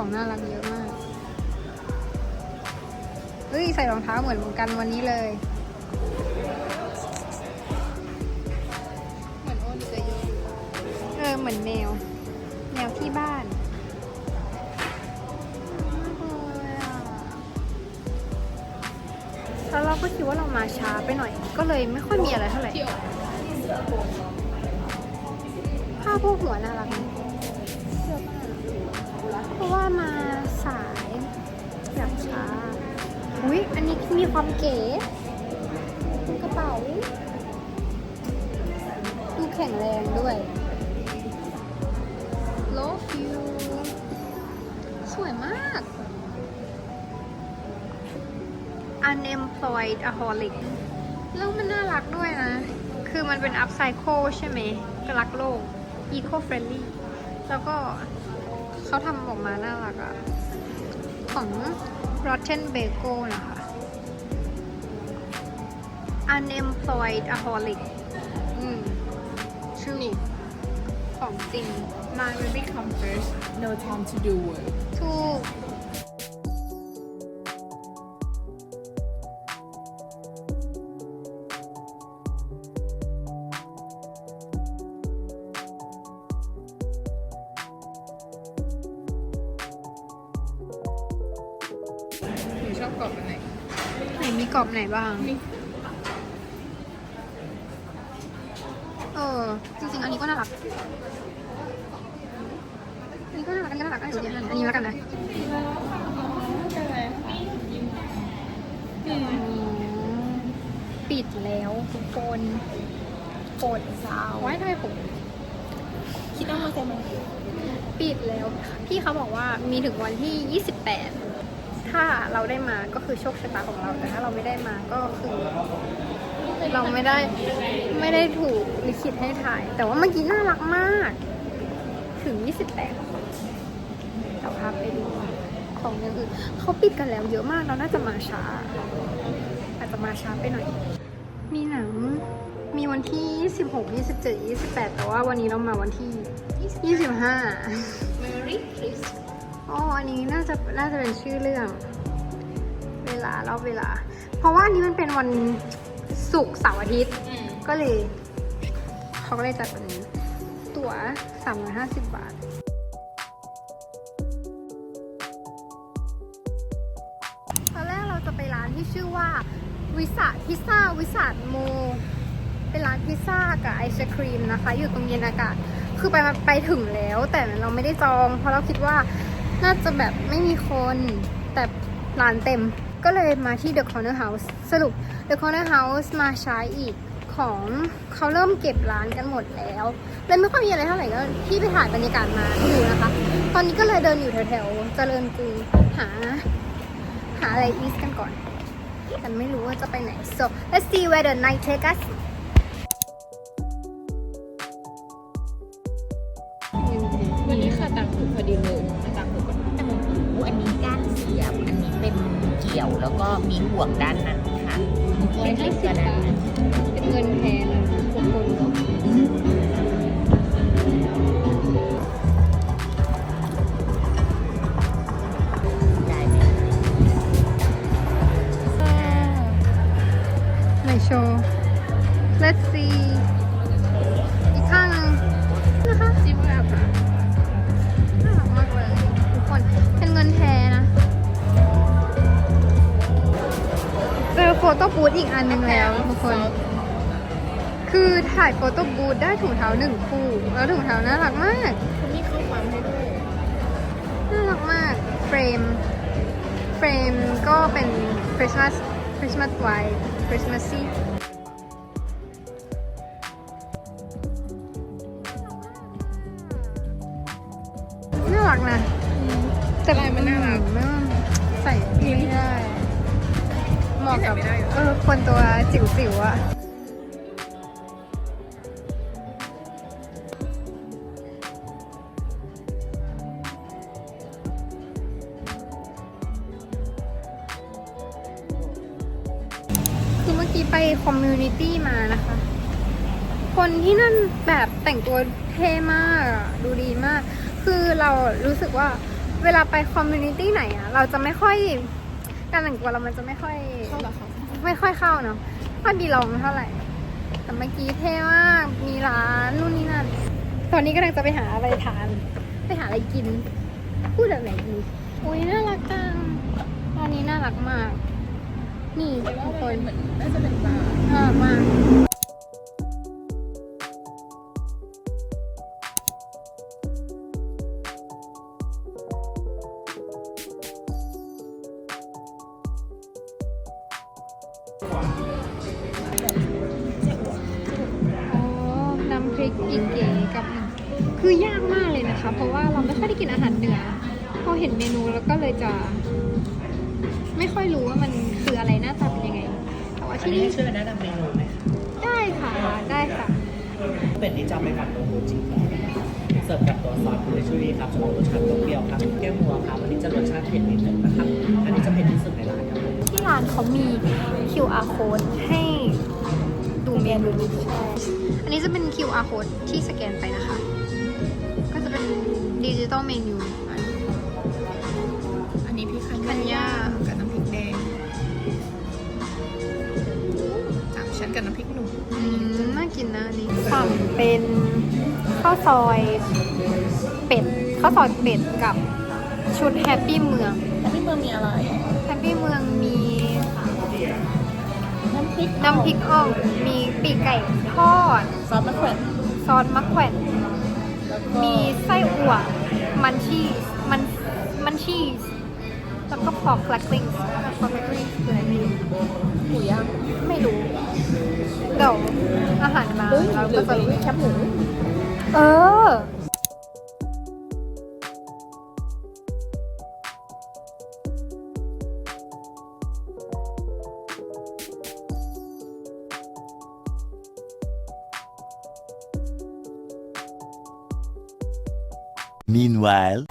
ของน่ารักเยอะมาก เฮ้ย ใส่รองเท้าเหมือนกันวันนี้เลย เหมือนโอนเยเออ เหมือนแมว แมวที่บ้านแล้วเราก็คิดว่าเรามาช้าไปหน่อย ก็เลยไม่ค่อยมีอะไรเท่าไหร่ผ้าพวกหัวน่ารัก ราะว่ามาสายอยากช้า อุ้ยอันนี้มีความเก๋กระเป๋าดูแข็งแรงด้วย Love you สวยมาก Unemployed aholic แล้วมันน่ารักด้วยนะ คือมันเป็น upcycle ใช่ไหมก็รักโลก eco friendly แล้วก็ เขาทำออกมาน่ารักอะของ Rotten Bagel นะคะ Unemployed aholic อืมชื่อของจริง My baby come first no time to do work ถูก กรอบอันไหนไหนมีกรอบไหนบ้างนี่เออ จริงๆ อันนี้ก็น่ารัก อันนี้ก็น่ารัก อันนี้ก็น่ารักอันนี้อันนี้แล้วกันนะอืมปิดแล้วทุกคนโปรดสาวไว้ทำไมผมคิดว่ามันจะมาปิดแล้ว พี่เขาบอกว่ามีถึงวันที่ 28 ถ้าเราได้มาก็คือโชคชะตาของเราแต่ถ้าเราไม่ได้มาก็คือ เราไม่ได้ไม่ได้ถูกลิขิตให้ถ่าย แต่ว่าเมื่อกี้น่ารักมาก ถึง 28เราพาไปดูของอย่างอื่นเขาปิดกันแล้วเยอะมากเราน่าจะมาช้า อาจจะมาช้าไปหน่อย มีหนังมีวันที่ 26 27 28 แต่ว่าวันนี้เรามาวันที่ 25 Merry Christmas อ๋อ อันนี้น่าจะน่าจะเป็นชื่อเรื่อง เวลารอบเวลา เพราะว่าอันนี้มันเป็นวันศุกร์เสาร์อาทิตย์ อืมก็เลย เขาก็เลยจัดวันนี้ ตั๋ว350 บาท ตอนแรกเราจะไปร้านที่ชื่อว่า วิสาพิซซ่าวิสาโม เป็นร้านพิซซ่ากับไอศครีมนะคะ อยู่ตรงเย็นอากาศ คือไปมาไปถึงแล้ว แต่เราไม่ได้จอง เพราะเราคิดว่า น่าจะแบบไม่มีคนแต่ร้านเต็มก็เลยมาที่ The Corner House สรุป The Corner House มาใช้อีกของเขาเริ่มเก็บร้านกันหมดแล้วเลยไม่ค่อยมีอะไรเท่าไหร่ก็ที่ไปถ่ายบรรยากาศมาให้ดูนะคะ ตอนนี้ก็เลยเดินอยู่แถวๆเจริญกรุงหา หาอะไรอีสกันก่อนแต่ไม่รู้ว่าจะไปไหน so let's see where the night take us วันนี้ค่ะต่างหูพอดีเลยต่างหู ก้านเสียบอันนี้เป็นเกี่ยวแล้วก็มีห่วงด้านนั้นค่ะร้อยห้าสิบบาทเป็นเงินแทนนะทุกคน โฟโต้บูธอีกอันหนึงแล้วทุกคน คือถ่ายโฟโต้บูธได้ถุงเท้าหนึ่งคู่ แล้วถุงเท้าน่ารักมากคุณนี่เข้าปั๊มให้ด้วยน่ารักมาก เฟรม เฟรมก็เป็นคริสต์มาสคริสต์มาสไวท์คริสต์มาสซี่น่ารักนะแต่ลายมันน่ารักไม่ว่าใส่ไม่ได้ เหมาะกับเออคนตัวจิ๋วๆอะคือเมื่อกี้ไปคอมมูนิตี้มานะคะ คนที่นั่นแบบแต่งตัวเท่มากดูดีมาก คือเรารู้สึกว่าเวลาไปคอมมูนิตี้ไหนอะเราจะไม่ค่อย การแต่งตัวเรามันจะไม่ค่อยเข้าเหรอคะไม่ค่อยเข้าเนาะไม่ค่อยดีลองเท่าไหร่ แต่เมื่อกี้เท่มากมีร้านนู่นนี่นั่น ตอนนี้กำลังจะไปหาอะไรทาน ไปหาอะไรกิน พูดแบบไหนดีอุ้ยน่ารักจังร้านนี้น่ารักมาก นี่แต่ว่าทุกคมันนเหมือนน่าจะเป็นบาร์น่ารักมาก น้ำพริกเก๋กับหนึ่งคือยากมากเลยนะคะ เพราะว่าเราไม่ค่อยได้กินอาหารเหนือพอเห็นเมนูแล้วก็เลยจะ ไม่ค่อยรู้ว่ามันคืออะไรหน้าตาเป็นยังไง แต่ว่าที่นี่ช่วยแนะนำเมนูไหมคะได้ค่ะได้ค่ะ เป็ดนี่จะเอาไปผัดโดโมจิงเสิร์ฟกับตัวซอสคูเรชูรีครับจะออกรสชาติเปรี้ยวครับแก้วมัวครับอันนี้จะรสชาติเผ็ดนิดนึงนะครับอันนี้จะเผ็ดที่สุดในร้านครับที่ร้านเขามี QR code ให้ ดูเมนูใช่อันนี้จะเป็น QR code ที่สแกนไปนะคะ ก็จะเป็นดิจิตอลเมนูอันนี้พี่คันธัญญากับน้ำพริกแดงสามชั้นกับน้ำพริกหนุ่มอืมน่ากินนะอันนี้สั่งเป็นข้าวซอยเป็ดข้าวซอยเป็ดกับชุดแฮปปี้เมืองแล้วพี่เมืองมีอะไรแฮปปี้เมืองมีน้ำพ ริกน้ำพริกอ่อง มีปีกไก่ทอด ซอสมะเขือซอสมะแขวนแล้วก็มีไส้อั่ว มันชีส มัน มันชีส แล้วก็พอกแคลกลิงส์พอกแคลกลิงส์คืออะไรไม่รู้หมูย่างไม่รู้ เดี๋ยวอาหารมาเฮ้ยเราหรืก็อจะเป็นรู้แคบหมู เออ Meanwhile.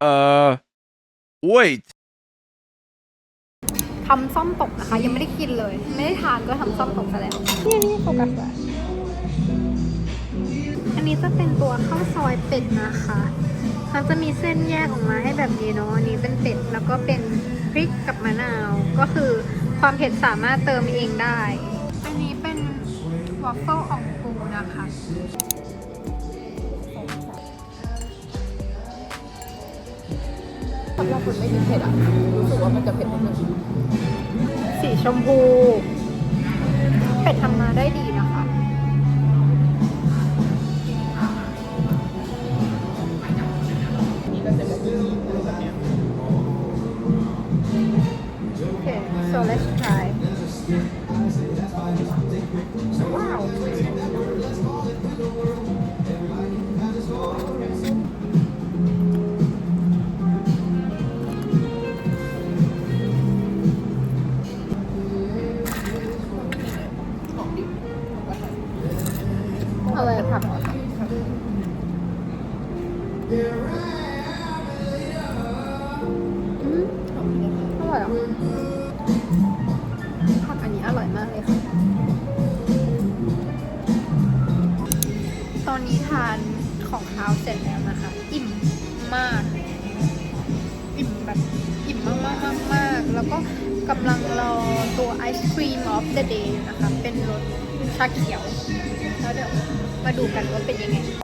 Uh, wait. ทำซ่อมตกนะคะ ยังไม่ได้กินเลย ไม่ได้ทานก็ทำซ่อมตกซะแล้วนี่นี่โฟกัสไว้อันนี้จะเป็นตัวข้าวซอยเป็ดนะคะเขาจะมีเส้นแยกออกมาให้แบบนี้เนาะอันนี้เป็นเป็ดแล้วก็เป็นพริกกับมะนาว ก็คือความเผ็ดสามารถเติมเองได้ อันนี้เป็นวอฟเฟิลอ่อง ปูนะคะสำหรับคนไม่กินเผ็ดอะ รู้สึกว่ามันจะเผ็ดนิดนึงสีชมพูเป็ดทำมาได้ดีนะคะ อืมอร่อยอะผักอันนี้อร่อยมากเลยค่ะ ตอนนี้ทานของเท้าเสร็จแล้วนะคะ อิ่มมาก อิ่มแบบอิ่มมากมากมากมากแล้วก็กำลังรอตัวไอศครีม of the day นะคะ เป็นรสชาเขียว แล้วเดี๋ยวมาดูกันว่าเป็นยังไง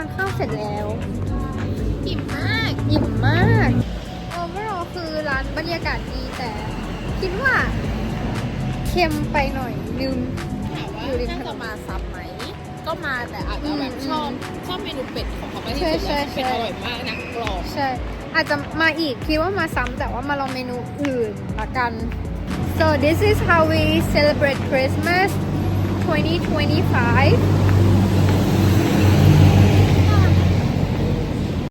านข้าวเสร็จแล้วอิ่มมากอิ่มมากโอเวอร์คือร้านบรรยากาศดีแต่ คิดว่าเค็มไปหน่อยนึงถามว่าน่าจะมาซ้ำไหม ก็มาแต่อาจจะแบบชอบชอบเมนูเป็ดของเขาไม่ที่สุดใช่แล้วใช่เป็ดอร่อยมากนะกรอบใช่ อาจจะมาอีกคิดว่ามาซ้ำแต่ว่ามาลองเมนูอื่นละกัน so this is how we celebrate Christmas 2025